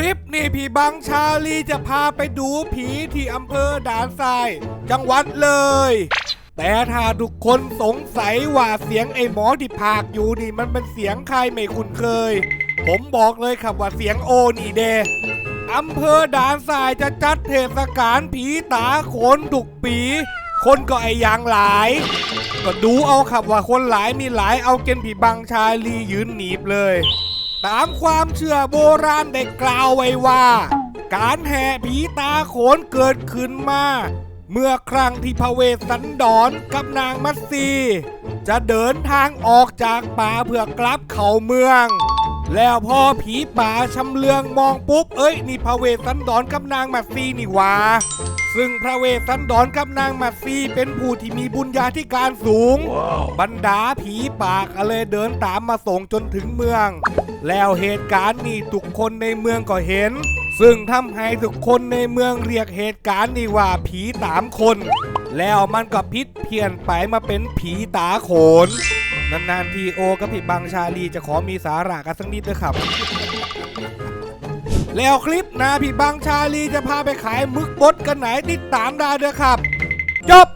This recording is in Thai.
ลิปนี้พี่บังชาลีจะพาไปดูผีที่อำเภอด่านทราย จังหวัดเลย แต่ถ้าทุกคนสงสัยว่าเสียงไอ้หมอที่พากอยู่นี่มันเป็นเสียงใครไม่คุ้นเคย ผมบอกเลยครับว่าเสียงโอนี่เดอำเภอด่านทรายจะจัดเทศกาลผีตาโขนทุกปี คนก็ไอ้ยางหลาย ก็ดูเอาครับว่าคนหลายมีหลายเอาเกณฑ์ผีบังชาลียืนหนีบเลย ตามความเชื่อโบราณได้กล่าวไว้ว่า การแห่ผีตาโขนเกิดขึ้นมา เมื่อครั้งที่พระเวสสันดรกับนางมัตสีจะเดินทางออกจากป่าเพื่อกลับเข้าเมือง แล้วพอผีป่าชำเลืองมองปุ๊บ เอ้ย นี่พระเวสสันดรกับนางมัตสีนี่หว่า ซึ่งพระเวสสันดรกับนางมัตสีเป็นผู้ที่มีบุญญาธิการสูง บรรดาผีปากก็เลยเดินตามมาส่งจนถึงเมือง แล้วเหตุการณ์นี้ทุกคนในเมืองก็เห็น ซึ่งทำให้ทุกคนในเมืองเรียกเหตุการณ์นี้ว่าผีสามคน แล้วมันก็พิษเพี้ยนไปมาเป็นผีตาโขน นานๆทีโอกับพี่บังชาลีจะขอมีสาระกันสักนิดด้วยครับ แล้วคลิปนะพี่บังชาลีจะพาไปขายมึกบดกันไหนติดตามได้ด้วยครับ จบ